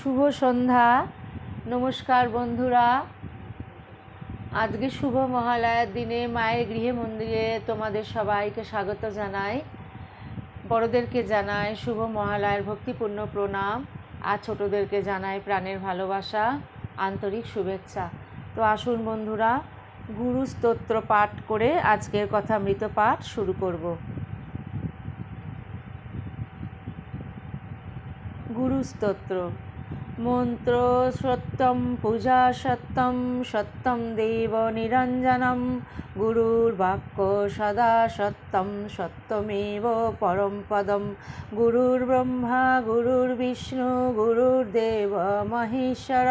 শুভ সন্ধ্যা। নমস্কার বন্ধুরা। আজকে শুভ মহালয়ার দিনে মায়ের গৃহে মন্দিরে তোমাদের সবাইকে স্বাগত জানাই। বড়দেরকে জানাই শুভ মহালয়ার ভক্তিপূর্ণ প্রণাম আর ছোটদেরকে জানাই প্রাণের ভালোবাসা, আন্তরিক শুভেচ্ছা। তো আসুন বন্ধুরা, গুরু স্তোত্র পাঠ করে আজকের কথা মৃত পাঠ শুরু করব। গুরু স্তোত্র। মন্ত্র সত্যম পূজা সত্যম সত্যম দেব নিরঞ্জনম। গুরুর বাক্য সদা সত্যম সত্যমেব পরম পদম বিষ্ণু গুরুর দেব মহেশ্বর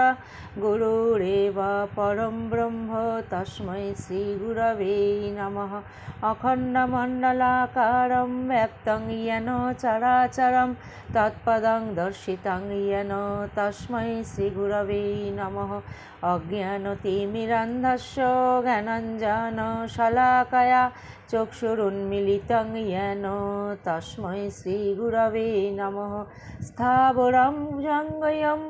গুরুরেব পরম ব্রহ্ম তস্মৈ শ্রীগুরবে নম অখণ্ডমণ্ডলাকারম ব্যক্তং ইয়ন চরাচরম তৎপদং দর্শিতং ইয়ন তস্মৈ শ্রীগুরবে নম অজ্ঞানতিমিরন্ধস্য জ্ঞানঞ্জন শালাকায়া চক্ষুরুন্মিলিতং য়েন তস্ময় শ্রীগুরবে নম। স্থাবরং জঙ্গয়ম,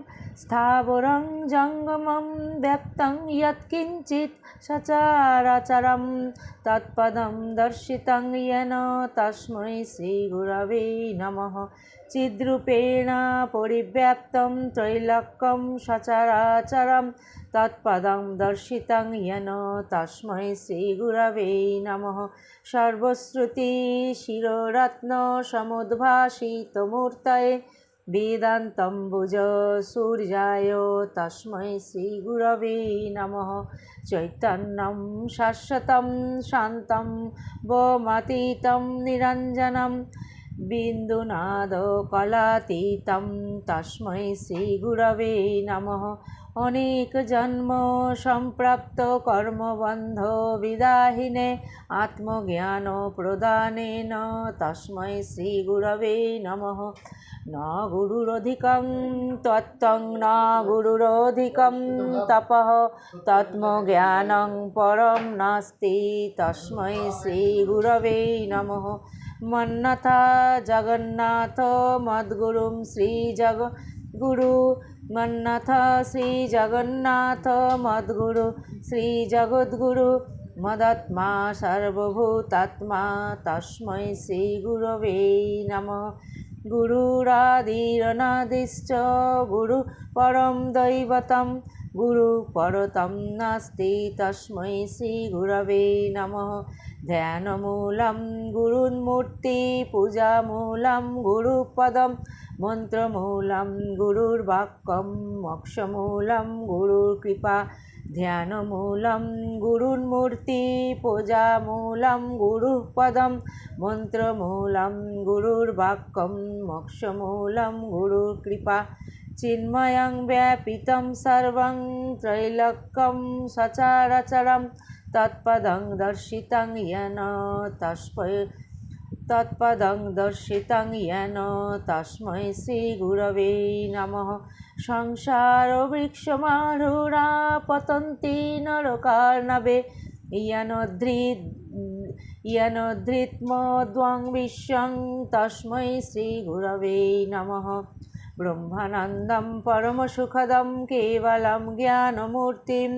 স্থাবরং জঙ্গমম, ব্যপ্তং ইয়ৎকিঞ্চিত সচারাচরম, তৎপদম দর্শিতং য়েন তস্মৈ শ্রীগুরবে নম। চিদ্রূপেণ পরিব্যাপ্তম ত্রৈলক্যম সচরাচরম তৎপদং দর্শিতং ইয়ন তস্মৈ শ্রীগুরবে নম সর্বশ্রুতি শিররত্ন সমুদ্ভাসিতমূর্তয়ে ভুজ সূর্যায় তস্মৈ শ্রীগুরবে নমঃ চৈতন্যম শাশ্বতম শান্তম বোমতীতম নিরঞ্জনম বিন্দুনাদকলাতীতম তস্মৈ শ্রীগুরবে নম অনেক জন্ম সম্প্রাপ্ত কর্মবন্ধ বিদাহিনে, আত্মজ্ঞান প্রদানেন তস্मै শ্রীগুরবে নমঃ। ন গুরুরধিকং তত্ত্বং, ন গুরুরধিকং তপঃ। তত্ত্বজ্ঞানং পরম নাস্তি তস্मै শ্রীগুরবে নমঃ। মন্নথা জগন্নাথ মদ্গুরুং শ্রীজগ গুরু মন্নাথ শ্রী জগন্নাথ মদ্গুরু শ্রী জগদ্গুরু মদাত্মা সর্বভূতাত্মা তস্মৈ শ্রী গুরবে নম গুরুরাদিরনাদিশ্চ গুরু পরম দৈবতম গুরু পরতম নাস্তি তস্মৈ শ্রী গুরবে নম ধ্যানমূলম গুরুন্মূর্তি পূজামূলম গুরুপদম মন্ত্রমূলম গুরুর্বাক্যম মক্ষমূলম, গুরুর কৃপা, ধ্যানমূলম গুরুর্মূর্তি পূজামূলম গুরুপদম মন্ত্রমূলম গুরুর্বাক্যম মক্ষমূলম, গুরুর কৃপা, চিন্ময়ং ব্যাপিতম সর্বং ত্রৈলক্যম সচারচরম, তৎপদং দর্শিতং ইয়ন তস্পয় তৎপদং দর্শিতং য়েন তস্মৈ শ্রীগুরবে নম। সংসার বৃক্ষমারুড়া পতন্তি নরকার্ণবে ইয়ানদ্রিদ ইয়ানদ্রিত্মদ্বং বিশ্বং তস্মৈ শ্রীগুরবে নম। ব্রহ্মানন্দম পরমসুখদম কেবলম জ্ঞানমূর্তিম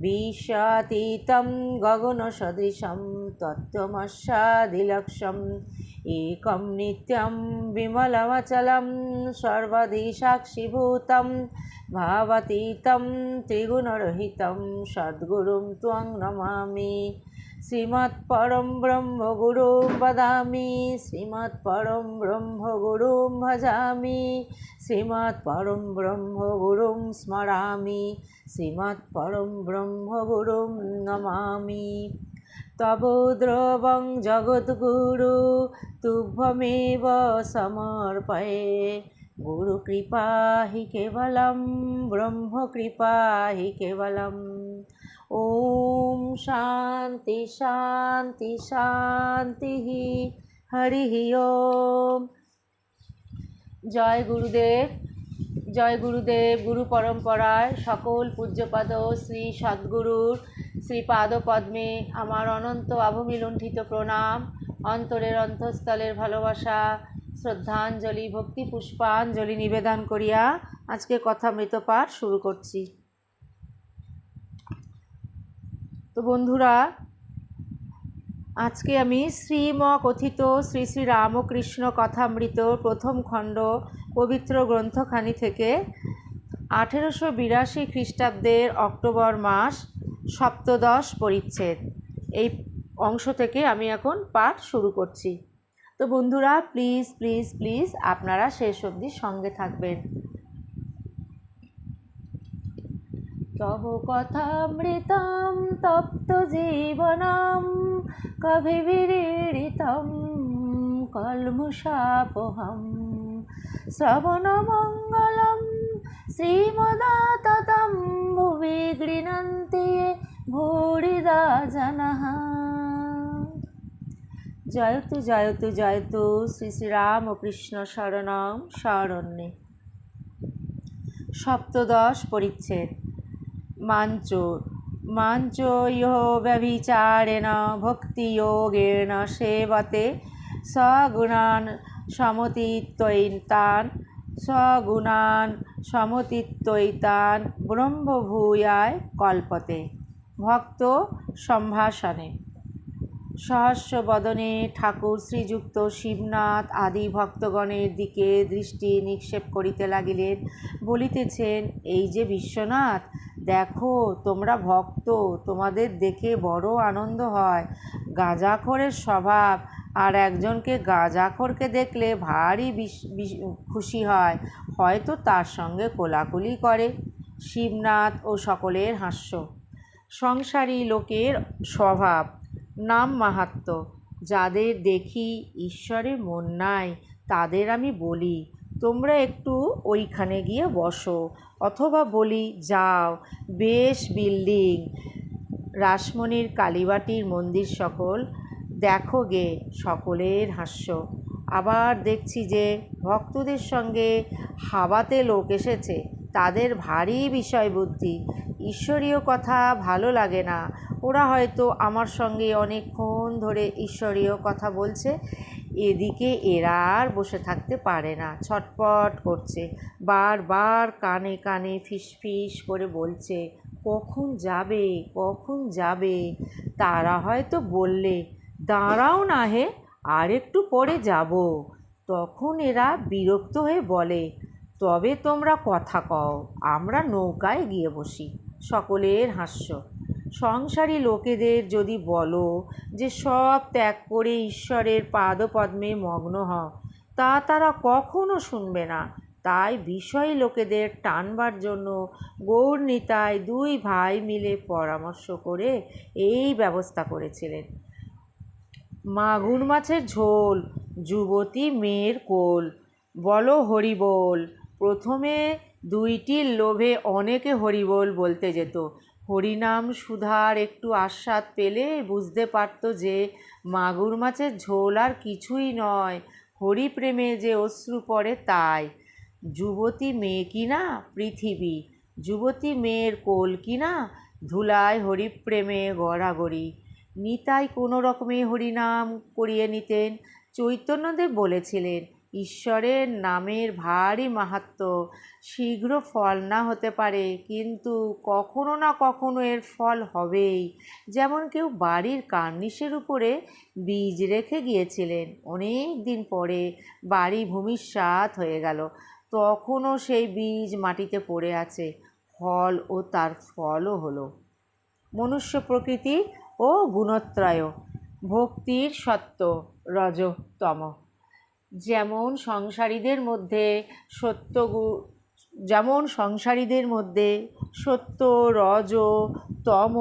বিশ্বাতীতম গগনসদৃশম তত্ত্বমস্যাদিলক্ষম একম নিত্যম বিমলমচলম সর্বদি সাক্ষীভূতম ভাবাতীতম ত্রিগুণরহিতম সদ্গুরুম ত্বং নমামি শ্রীমৎপরম ব্রহ্মগুরুং বদামি শ্রীমৎপরম ব্রহ্মগুরুং ভজামি শ্রীমৎপরম ব্রহ্মগুরুং স্মরামি শ্রীমৎপরম ব্রহ্মগুরুং নমামি। তব দ্রবং জগদ্গুরু তুভ্যমেব সমর্পয়ে। গুরুকৃপা হি কেবলম ব্রহ্মকৃপা হি কেবলম। ॐ शान्ति शान्ति शान्तिः হরিः ওম জয় গুরুদেব জয় গুরুদেব গুরু পরম্পরায় সকল পূজ্যপাদ শ্রী সদ্গুরুর শ্রী পাদপদ্মে আমার অনন্ত অবমিলুণ্ঠিত প্রণাম অন্তরের অন্তঃস্থলের ভালোবাসা শ্রদ্ধাঞ্জলি ভক্তি পুষ্পাঞ্জলি নিবেদন করিয়া আজকে কথামৃত পাঠ শুরু করছি তো বন্ধুরা, আজকে আমি শ্রীম কথিত শ্রী শ্রী রামকৃষ্ণ কথামৃত প্রথম খণ্ড পবিত্র গ্রন্থখানি থেকে আঠেরোশো বিরাশি খ্রিস্টাব্দের অক্টোবর মাস সপ্তদশ পরিচ্ছেদ। এই অংশ থেকে আমি এখন পাঠ শুরু করছি। তো বন্ধুরা, প্লিজ প্লিজ প্লিজ আপনারা শেষ অবধি সঙ্গে থাকবেন। তব কথামৃতম তপ্ত জীবনম কবিবিড়িতম কলমুষাপহম শ্রবণমঙ্গলম শ্রীমদাততম ভুবি গৃণন্তি ভূরিদা জনঃ জয়তু জয়তু জয়তু, শ্রী শ্রীরামকৃষ্ণ শরণম, শরণ্যে। সপ্তদশ পরিচ্ছেদ। মাঞ্চ মাঞ্চ ইহ ব্যভিচারেণ ভক্তিযোগেন সেবতে সগুণান সমতিত্বৈতান সগুণান সমতিত্বৈতান ব্রহ্মভূয়ায় কল্পতে ভক্ত সম্ভাষণে। সহস্র বদনে ঠাকুর শ্রীযুক্ত শিবনাথ আদি ভক্তগণের দিকে দৃষ্টি নিক্ষেপ করিতে লাগিলেন, বলিতেছেন, এই যে বিশ্বনাথ, দেখো, তোমরা ভক্ত, তোমাদের দেখে বড় আনন্দ হয়। গাঁজাখোরের স্বভাব, আর একজনকে গাঁজাখোরকে দেখলে ভারী খুশি হয়। হয়তো তার সঙ্গে কোলাকুলি করে। শিবনাথ ও সকলের হাস্য। সংসারী লোকের স্বভাব নাম মাহাত্ম। যাদের দেখি ঈশ্বরের মন নাই, তাদের আমি বলি, তোমরা একটু ওইখানে গিয়ে বসো, অথবা বলি, যাও, বেশ বিল্ডিং, রাসমণির কালীবাটির মন্দির সকল, দেখো গে, সকলের হাস্য। আবার দেখছি যে, ভক্তদের সঙ্গে হাওয়াতে লোক এসেছে, তাদের ভারী বিষয় বুদ্ধি ঈশ্বরীয় কথা ভালো লাগে না। ওরা হয়তো আমার সঙ্গে অনেকক্ষণ ধরে ঈশ্বরীয় কথা বলছে। এদিকে এরা আর বসে থাকতে পারে না। ছটপট করছে। বারবার কানে কানে ফিসফিস করে বলছে, কখন যাবে? কখন যাবে? তারা হয়তো বললে, দাঁড়াও না হে, আর একটু পরে যাব। তখন এরা বিরক্ত হয়ে বলে, তবে তোমরা কথা কও, আমরা নৌকায় গিয়ে বসি। সকলের হাস্য। সংসারী লোকেদের যদি বলো যে সব ত্যাগ করে ঈশ্বরের পাদপদ্মে মগ্ন হও তা তারা কখনো শুনবে না। তাই বিষয় লোকেদের টানবার জন্য গৌরনীতায় দুই ভাই মিলে পরামর্শ করে এই ব্যবস্থা করেছিলেন। মাগুর মাছের ঝোল, যুবতী মেয়ের কোল, বলো হরিবোল, প্রথমে দুইটির লোভে অনেকে হরিবোল বলতে যেত। হরিনাম সুধার একটু আস্বাদ পেলে বুঝতে পারত যে মাগুর মাছের ঝোল আর কিছুই নয়, হরিপ্রেমে যে অশ্রু পড়ে তাই। যুবতী মেয়ে কিনা পৃথিবী, যুবতী মেয়ের কোল কিনা ধুলায় হরিপ্রেমে গড়াগড়ি। নিতাই কোনো রকমে হরিনাম করিয়ে নিতেন। চৈতন্যদেব বলেছিলেন ঈশ্বরের নামের ভারী মাহাত্ম শীঘ্র ফল না হতে পারে, কিন্তু কখনো না কখনো এর ফল হবেই। যেমন কেউ বাড়ির কার্নিশের উপরে বীজ রেখে গিয়েছিলেন, অনেক দিন পরে বাড়ি ভূমিসাৎ হয়ে গেল। তখনও সেই বীজ মাটিতে পড়ে আছে, ফল ও তার ফলও হলো। মনুষ্য প্রকৃতি ও গুণত্রয়, ভক্তির সত্য রজতম। যেমন সংসারীদের মধ্যে সত্য যেমন সংসারীদের মধ্যে সত্য, রজ, তম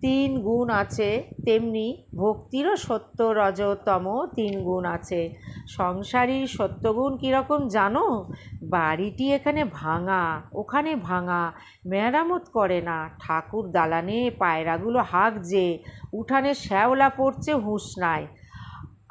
তিন গুণ আছে, তেমনি ভক্তিরও সত্য, রজ, তম তিন গুণ আছে। সংসারীর সত্যগুণ কীরকম জানো? বাড়িটি এখানে ভাঙা, ওখানে ভাঙা, মেরামত করে না। ঠাকুর দালানে পায়রাগুলো হাঁকছে, উঠানে শ্যাওলা পড়ছে, হুঁশ নাই।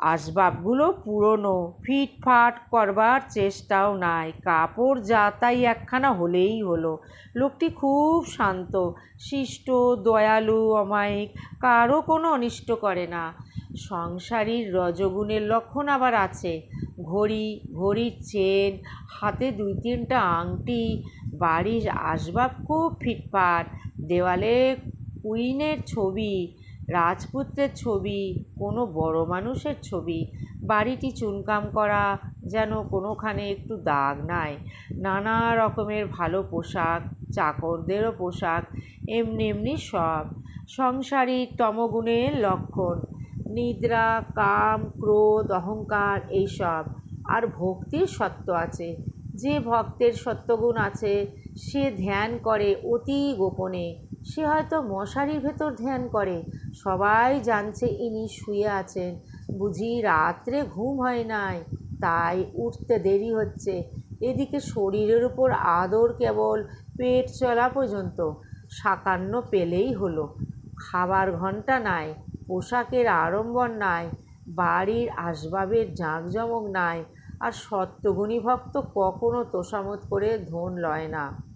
আসবাবগুলো পুরনো, ফিটফাট করবার চেষ্টাও নাই। কাপড় যা তাই একখানা হলেই হলো। লোকটি খুব শান্ত, শিষ্ট, দয়ালু, অমায়িক, কারও কোনো অনিষ্ট করে না। সংসারীর রজগুণের লক্ষণ আবার আছে। ঘড়ি, ঘড়ির চেন, হাতে দুই তিনটা আংটি, বাড়ির আসবাব খুব ফিটফাট, দেওয়ালে কুইনের ছবি রাজপুত্রের ছবি, কোনো বড় মানুষের ছবি, বাড়িটি চুনকাম করা যেন কোনোখানে একটু দাগ নাই। নানা রকমের ভালো পোশাক, চাকরদেরও পোশাক, এমনি এমনি সব। সংসারী তমগুণের লক্ষণ, নিদ্রা, কাম, ক্রোধ, অহংকার, এইসব। আর ভক্তির সত্য আছে। যে ভক্তের সত্যগুণ আছে, সে ধ্যান করে অতি গোপনে। সে হয়তো মশারির ভেতর ধ্যান করে। সবাই জানছে ইনি শুয়ে আছেন। বুঝি রাত্রে ঘুম হয় নাই। তাই উঠতে দেরি হচ্ছে। এদিকে শরীরের উপর আদর কেবল পেট চলা পর্যন্ত। সাকান্ন পেলেই হলো। খাবার ঘণ্টা নাই, পোশাকের আড়ম্বর নাই, বাড়ির আসবাবের জাঁকজমক নাই, আর সত্যগুণী ভক্ত কখনো তোষামত করে ধন লয় না।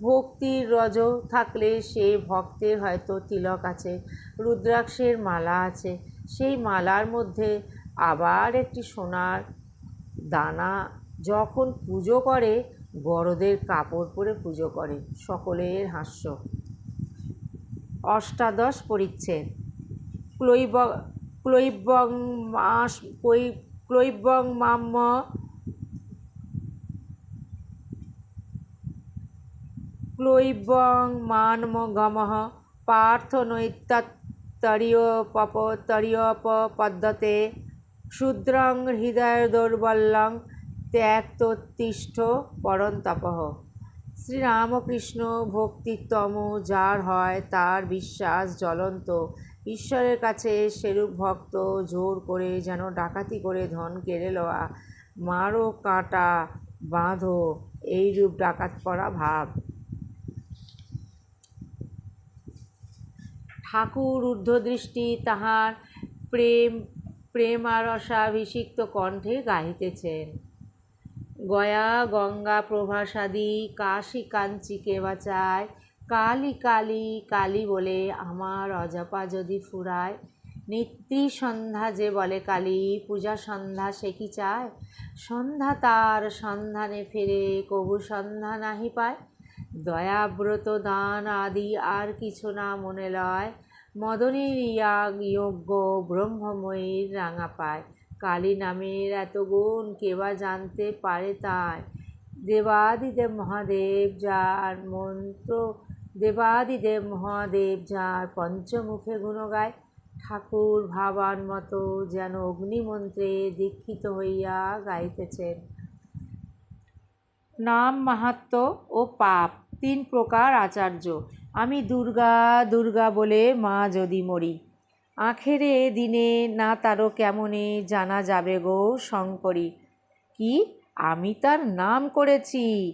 ভক্তির রজ থাকলে সে ভক্তের হয়তো তিলক আছে, রুদ্রাক্ষের মালা আছে। সেই মালার মধ্যে আবার একটি সোনার দানা যখন পুজো করে, বড়দের কাপড় পরে পুজো করে। সকলের হাস্য। অষ্টাদশ পরিচ্ছেদ। ক্লৈব ক্লৈবং মাস ক্লৈবং মাম্য ক্লৈবং মানমগমঃ পার্থ নৈতত্তরীয়পতরীয়পদ্ধতে ক্ষুদ্রং হৃদয় দৌর্বল্যং ত্যক্তোত্তিষ্ঠ পরন্তপঃ। শ্রীরামকৃষ্ণ ভক্তিতম যার হয় তার বিশ্বাস জ্বলন্ত। ঈশ্বরের কাছে সেরূপ ভক্ত জোর করে যেন ডাকাতি করে ধন কেড়ে লওয়া। মারো কাঁটা বাঁধো, এইরূপ ডাকাত করা ভাব। ঠাকুর ঊর্ধ্বদৃষ্টি তাহার প্রেম প্রেম, প্রেমারসাভিষিক্ত কণ্ঠে গাহিতেছেন। গয়া, গঙ্গা, প্রভাসাদি, কাশী, কাঞ্চিকে বাঁচায়, কালী কালী কালী বলে আমার অজাপা যদি ফুরায়, নিত্যি সন্ধ্যা যে বলে কালী, পূজা সন্ধ্যা সে কি চায়? সন্ধ্যা তার সন্ধানে ফেরে, কবু সন্ধ্যা নাহি পায় দয়াব্রত দান আদি আর কিছু না মনে লয়। মদনের ইয়াগ যোগ্য ব্রহ্মময়ীর রাঙা পায়। কালী নামের এত গুণ কেবা জানতে পারে তাই? দেবাদিদেব মহাদেব যার মন্ত্র, দেবাদিদেব মহাদেব যার পঞ্চমুখে গুণ গায়। ঠাকুর ভাবার মতো যেন অগ্নিমন্ত্রে দীক্ষিত হইয়া গাইতেছেন। নাম মাহাত্ম ও পাপ। তিন প্রকার আচার্য। আমি দুর্গা দুর্গা বলে মা যদি মরি। আখেরে দিনে না তারও কেমনে জানা যাবে গো শঙ্করী? কি? আমি তার নাম করেছি।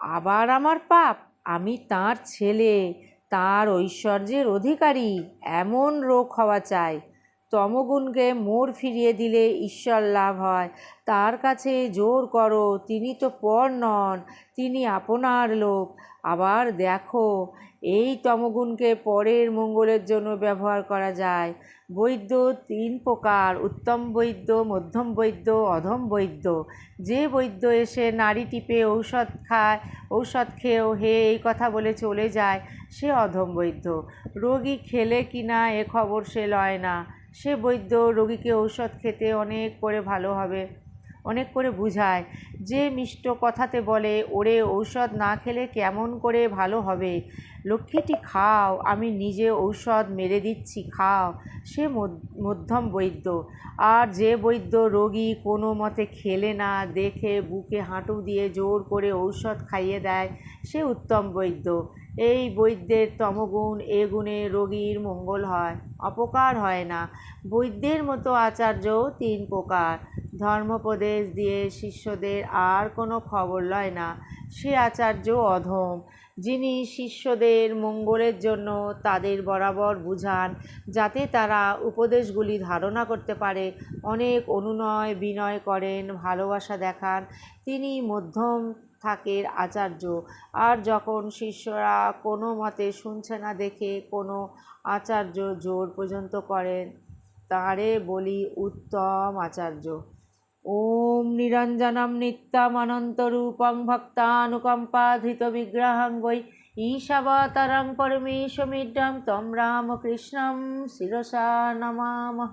আবার আমার পাপ। আমি তার ছেলে। তার ঐশ্বর্যের অধিকারী। এমন রোগ হওয়া চাই। তমগুণকে মোড় ফিরিয়ে দিলে ঈশ্বর লাভ হয়। তার কাছে জোর করো, তিনি তো পর নন, তিনি আপনার লোক। আবার দেখো, এই তমগুণকে পরের মঙ্গলের জন্য ব্যবহার করা যায়। বৈদ্য তিন প্রকার, উত্তম বৈদ্য, মধ্যম বৈদ্য, অধম বৈদ্য। যে বৈদ্য এসে নারী টিপে ঔষধ খায়, ঔষধ খেয়েও হে এই কথা বলে চলে যায়, সে অধম বৈদ্য। রোগী খেলে কিনা এ খবর সে লয় না। সে বৈদ্য রোগীকে ঔষধ খেতে অনেক করে ভালো হবে, অনেক করে বুঝায়। যে মিষ্ট কথাতে বলে, ওরে ঔষধ না খেলে কেমন করে ভালো হবে? লক্ষ্মীটি খাও, আমি নিজে ঔষধ মেরে দিচ্ছি, খাও। সে মধ্যম বৈদ্য। আর যে বৈদ্য রোগী কোনো মতে খেলে না, দেখে বুকে হাঁটু দিয়ে জোর করে ঔষধ খাইয়ে দেয়, সে উত্তম বৈদ্য। এই বৈদ্যের তমগুণ এ গুণে রোগীর মঙ্গল হয়, অপকার হয় না। বৈদ্যের মতো আচার্য তিন প্রকার। ধর্মোপদেশ দিয়ে শিষ্যদের আর কোনো খবর লয় না। সে আচার্য অধম, যিনি শিষ্যদের মঙ্গলের জন্য তাদের বরাবর বুঝান, যাতে তারা উপদেশগুলি ধারণা করতে পারে, অনেক অনুনয় বিনয় করেন, ভালোবাসা দেখান। তিনি মধ্যম থাকের আচার্য। আর যখন শিষ্যরা কোনো মতে শুনছে না দেখে কোনো আচার্য জোর পর্যন্ত করেন, তাঁরে বলি উত্তম আচার্য। ওম নিরঞ্জনম নিত্যমনন্তরূপং ভক্তানুকম্পাধৃত বিগ্রহং বৈ ঈশাবতারং পরমেশমিড্যম তম রামকৃষ্ণম শিরসা নমামহ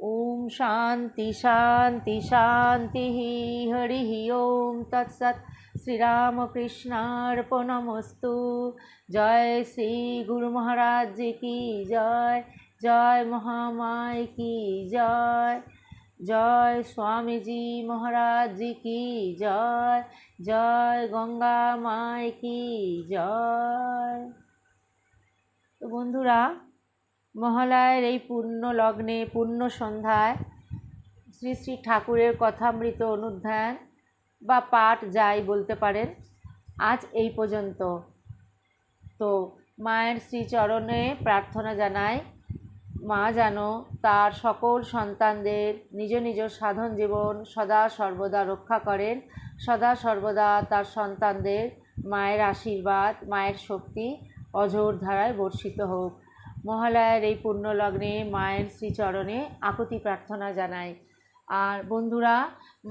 ॐ शान्ति शान्ति शान्तिः हरिः ॐ तत्सत् श्रीरामकृष्णार्पणमस्तु जय श्री गुरु महाराज जी की जय जय महामाई की जय জয় স্বামীজি মহারাজ জি কি জয় জয় গঙ্গা মাই কি জয় তো বন্ধুরা মহালয়ের এই পূর্ণ লগ্নে পূর্ণ সন্ধ্যায় শ্রী শ্রী ঠাকুরের কথামৃত অনুধ্যান বা পাঠ যাই বলতে পারেন, আজ এই পর্যন্ত। তো মায়ের শ্রীচরণে প্রার্থনা জানায় মা যেন তার সকল সন্তানদের নিজ নিজ সাধন জীবন সদা সর্বদা রক্ষা করেন, সদা সর্বদা তার সন্তানদের মায়ের আশীর্বাদ, মায়ের শক্তি অঝোর ধারায় বর্ষিত হোক। মহালয়ার এই পুণ্যলগ্নে মায়ের শ্রীচরণে আকুতি প্রার্থনা জানাই। আর বন্ধুরা,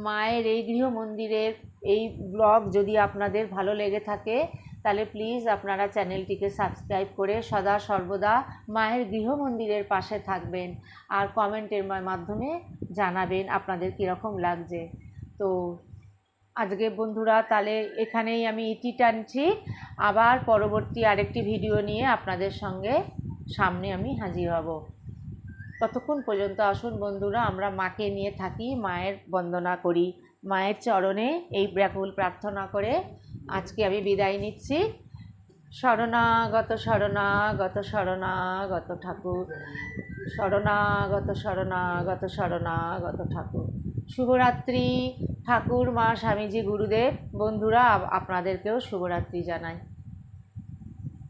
মায়ের এই গৃহ মন্দিরের এই ব্লগ যদি আপনাদের ভালো লেগে থাকে, তাহলে প্লিজ আপনারা চ্যানেলটিকে সাবস্ক্রাইব করে সদা সর্বদা মায়ের গৃহ মন্দিরের পাশে থাকবেন আর কমেন্টের মাধ্যমে জানাবেন আপনাদের কীরকম লাগছে। তো আজকে বন্ধুরা, তাহলে এখানেই আমি ইটি টানছি। আবার পরবর্তী আরেকটি ভিডিও নিয়ে আপনাদের সঙ্গে সামনে আমি হাজির হব। ততক্ষণ পর্যন্ত আসুন বন্ধুরা, আমরা মাকে নিয়ে থাকি, মায়ের বন্দনা করি। মায়ের চরণে এই ব্যাকুল প্রার্থনা করে আজকে আমি বিদায় নিচ্ছি। শরণাগত শরণাগত শরণাগত ঠাকুর, শরণাগত শরণাগত শরণাগত ঠাকুর। শুভরাত্রি ঠাকুর, মা, স্বামীজি, গুরুদেব। বন্ধুরা আপনাদেরকেও শুভরাত্রি জানাই।